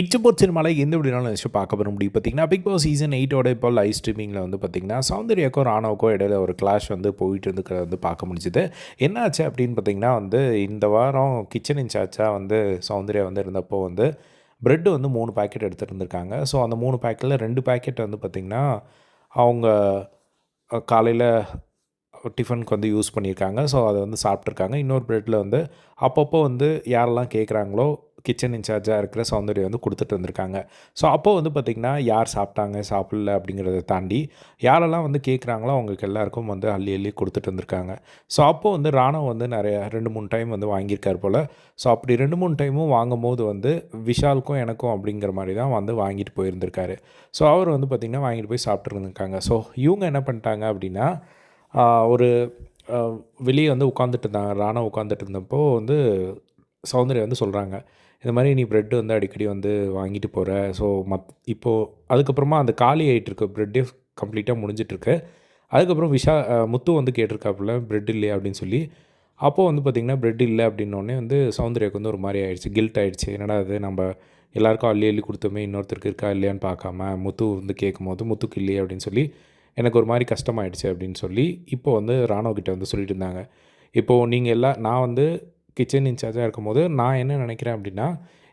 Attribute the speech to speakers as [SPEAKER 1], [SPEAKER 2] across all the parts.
[SPEAKER 1] இச்சப்போட் சினிமாவில் எந்த எப்படினாலும் விஷயம் பார்க்க பெற முடியும். பார்த்தீங்கன்னா பிக் பாஸ் சீசன் எயிட்டோட இப்போ லைவ் ஸ்ட்ரீமிங்கில் வந்து பார்த்தீங்கன்னா சௌந்தர்யாக்கோ ராணவுக்கோ இடையில ஒரு கிளாஷ் வந்து போயிட்டு இருந்துக்கிறத வந்து பார்க்க முடிஞ்சுது. என்னாச்சு அப்படின்னு பார்த்தீங்கன்னா வந்து இந்த வாரம் கிச்சன் இன்சார்ஜாக வந்து சௌந்தர்யா வந்து இருந்தப்போ வந்து ப்ரெட்டு வந்து மூணு பேக்கெட் எடுத்துகிட்டு இருந்திருக்காங்க. ஸோ அந்த மூணு பேக்கெட்டில் ரெண்டு பேக்கெட் வந்து பார்த்திங்கன்னா அவங்க காலையில் டிஃபனுக்கு வந்து யூஸ் பண்ணியிருக்காங்க. ஸோ அதை வந்து சாப்பிட்ருக்காங்க இன்னொரு ப்ரெட்டில் வந்து அப்பப்போ வந்து யாரெல்லாம் கேட்குறாங்களோ கிச்சன் இன்சார்ஜாக இருக்கிற சௌந்தர்யா வந்து கொடுத்துட்டு வந்திருக்காங்க. ஸோ அப்போது வந்து பார்த்திங்கன்னா யார் சாப்பிட்டாங்க சாப்பிடல அப்படிங்கிறத தாண்டி யாரெல்லாம் வந்து கேட்குறாங்களோ அவங்களுக்கு எல்லாருக்கும் வந்து அள்ளி அள்ளி கொடுத்துட்டு வந்திருக்காங்க. ஸோ அப்போது வந்து ராணவ் வந்து நிறைய ரெண்டு மூணு டைம் வந்து வாங்கியிருக்கார் போல். ஸோ அப்படி ரெண்டு மூணு டைமும் வாங்கும் போது வந்து விஷாலுக்கும் எனக்கும் அப்படிங்கிற மாதிரி தான் வந்து வாங்கிட்டு போயிருந்திருக்காரு. ஸோ அவர் வந்து பார்த்திங்கன்னா வாங்கிட்டு போய் சாப்பிட்ருந்துருக்காங்க ஸோ இவங்க என்ன பண்ணிட்டாங்க அப்படின்னா ஒரு வெளியே வந்து உட்காந்துட்டு இருந்தாங்க. ராணா உட்காந்துட்டு இருந்தப்போ வந்து சௌந்தர்யா வந்து சொல்கிறாங்க இந்த மாதிரி நீ ப்ரெட்டு வந்து அடிக்கடி வந்து வாங்கிட்டு போகிற ஸோ மத் இப்போது அதுக்கப்புறமா அந்த காலி ஆகிட்டு ப்ரெட்டே கம்ப்ளீட்டாக முடிஞ்சிட்ருக்கு அதுக்கப்புறம் விஷா முத்து வந்து கேட்டிருக்காப்புல ப்ரெட் இல்லையா? அப்படின்னு சொல்லி. அப்போது வந்து பார்த்திங்கன்னா ப்ரெட் இல்லை அப்படின்னோடனே வந்து சௌந்தர்யாவுக்கு வந்து ஒரு மாதிரி ஆயிடுச்சு கில்ட் ஆகிடுச்சு என்னடா அது நம்ம எல்லாருக்கும் அள்ளி அள்ளி கொடுத்தோமே இன்னொருத்தருக்கு இருக்கா இல்லையான்னு பார்க்காம முத்து வந்து கேட்கும்போது முத்துக்கு இல்லையே அப்படின்னு சொல்லி எனக்கு ஒரு மாதிரி கஷ்டமாயிடுச்சு அப்படின்னு சொல்லி இப்போ வந்து ராணுவ கிட்டே வந்து சொல்லிட்டு இருந்தாங்க. இப்போது நீங்கள் எல்லாம் நான் வந்து கிச்சன் இன்சார்ஜாக இருக்கும்போது நான் என்ன நினைக்கிறேன் அப்படின்னா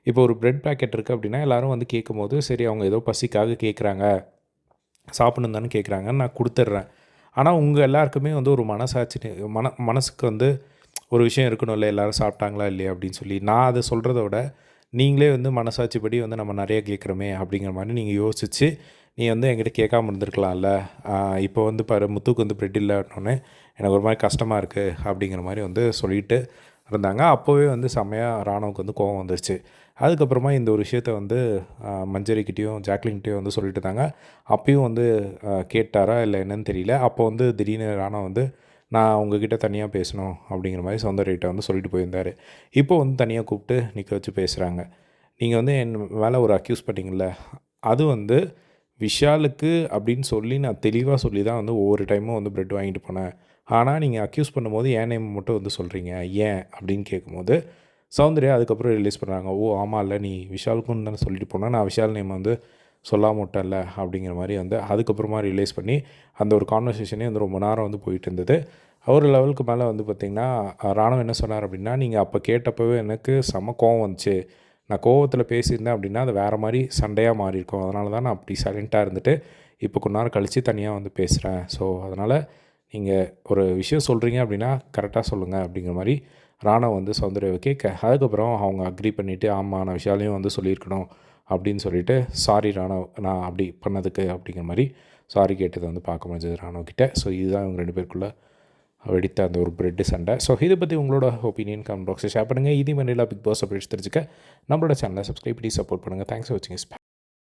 [SPEAKER 1] இப்போ ஒரு ப்ரெட் பேக்கெட் இருக்குது அப்படின்னா எல்லோரும் வந்து கேட்கும்போது சரி அவங்க ஏதோ பசிக்காக கேட்குறாங்க. சாப்பிடணும் தானே கேட்குறாங்கன்னு நான் கொடுத்துட்றேன். ஆனால் உங்கள் எல்லாருக்குமே வந்து ஒரு மனசாட்சி மன மனசுக்கு வந்து ஒரு விஷயம் இருக்கணும்ல எல்லோரும் சாப்பிட்டாங்களா இல்லையா அப்படின்னு சொல்லி நான் அதை சொல்கிறத விட நீங்களே வந்து மனசாட்சிப்படி வந்து நம்ம நிறைய கேட்குறோமே அப்படிங்கிற மாதிரி நீங்கள் யோசித்து நீ வந்து என்கிட்ட கேட்காம இருந்திருக்கலாம்ல. இப்போ வந்து பாரு முத்துக்கு வந்து ப்ரெட் இல்லைன்னொன்னே எனக்கு ஒரு மாதிரி கஷ்டமாக இருக்குது அப்படிங்கிற மாதிரி வந்து சொல்லிவிட்டு இருந்தாங்க. அப்போவே வந்து செம்மையாக ராணுவுக்கு வந்து கோவம் வந்துருச்சு. அதுக்கப்புறமா இந்த ஒரு விஷயத்த வந்து மஞ்சரிக்கிட்டேயும் ஜாக்லின்கிட்டையும் வந்து சொல்லிட்டு இருந்தாங்க. அப்பயும் வந்து கேட்டாரா இல்லை என்னன்னு தெரியல. அப்போ வந்து திடீர்னு ராணா வந்து நான் உங்ககிட்ட தனியாக பேசணும் அப்படிங்கிற மாதிரி சௌந்தர்யிட்ட வந்து சொல்லிட்டு போயிருந்தார். இப்போ வந்து தனியாக கூப்பிட்டு நிற்க வச்சு பேசுகிறாங்க நீங்கள் வந்து என் மேலே ஒரு அக்யூஸ் பண்ணிங்கள அது வந்து விஷாலுக்கு அப்படின்னு சொல்லி நான் தெளிவாக சொல்லி தான் வந்து ஒவ்வொரு டைமும் வந்து ப்ரெட் வாங்கிட்டு போனேன். ஆனால் நீங்கள் அக்யூஸ் பண்ணும்போது ஏன் நேம் மட்டும் வந்து சொல்கிறீங்க ஏன்? அப்படின்னு கேட்கும்போது சௌந்தர்யா அதுக்கப்புறம் ரிலீஸ் பண்ணுறாங்க ஓ ஆமாம் இல்லை நீ விஷாலுக்கும் தானே சொல்லிட்டு போனால் நான் விஷால் நேம் வந்து சொல்லாம விட்டேன்ல அப்படிங்கிற மாதிரி வந்து அதுக்கப்புறமா ரிலீஸ் பண்ணி அந்த ஒரு கான்வர்சேஷனே வந்து ரொம்ப நேரம் வந்து போயிட்டு இருந்தது. ஒரு லெவலுக்கு மேலே வந்து பார்த்திங்கன்னா ராணுவம் என்ன சொன்னார் அப்படின்னா நீங்கள் அப்போ கேட்டப்பவே எனக்கு செம கோவம் வந்துச்சு. நான் கோவத்தில் பேசியிருந்தேன் அப்படின்னா அது வேறு மாதிரி சண்டையாக மாறியிருக்கும். அதனால தான் நான் அப்படி சைலண்ட்டாக இருந்துட்டு இப்போ கொஞ்ச நேரம் கழித்து தனியாக வந்து பேசுகிறேன் ஸோ அதனால் நீங்கள் ஒரு விஷயம் சொல்கிறீங்க அப்படின்னா கரெக்டாக சொல்லுங்கள் அப்படிங்கிற மாதிரி ராணா வந்து சௌந்தர்யாவை கேட்க அதுக்கப்புறம் அவங்க அக்ரி பண்ணிவிட்டு ஆமாம் நான் விஷயாலையும் வந்து சொல்லியிருக்கணும் அப்படின்னு சொல்லிட்டு சாரி ராணவ் நான் அப்படி பண்ணதுக்கு அப்படிங்கிற மாதிரி சாரி கேட்டதை வந்து பார்க்க முடிஞ்சது ராணவக்கிட்ட ஸோ இதுதான் இவங்க ரெண்டு பேருக்குள்ளே வெடித்த அந்த ஒரு பிரெட்டு சண்டை. ஸோ இதை பற்றி உங்களோட ஒப்பீனியன் கமெண்ட் பாக்ஸில் ஷேர் பண்ணுங்கள் இதே மாதிரி பிக் பாஸ் அப்டேட்ஸ் தெரிஞ்சுக்க நம்மளோட சேனலை சப்ஸ்கிரைப் பண்ணி சப்போர்ட் பண்ணுங்கள் தேங்க்ஸ் ஃபார் வாட்சிங்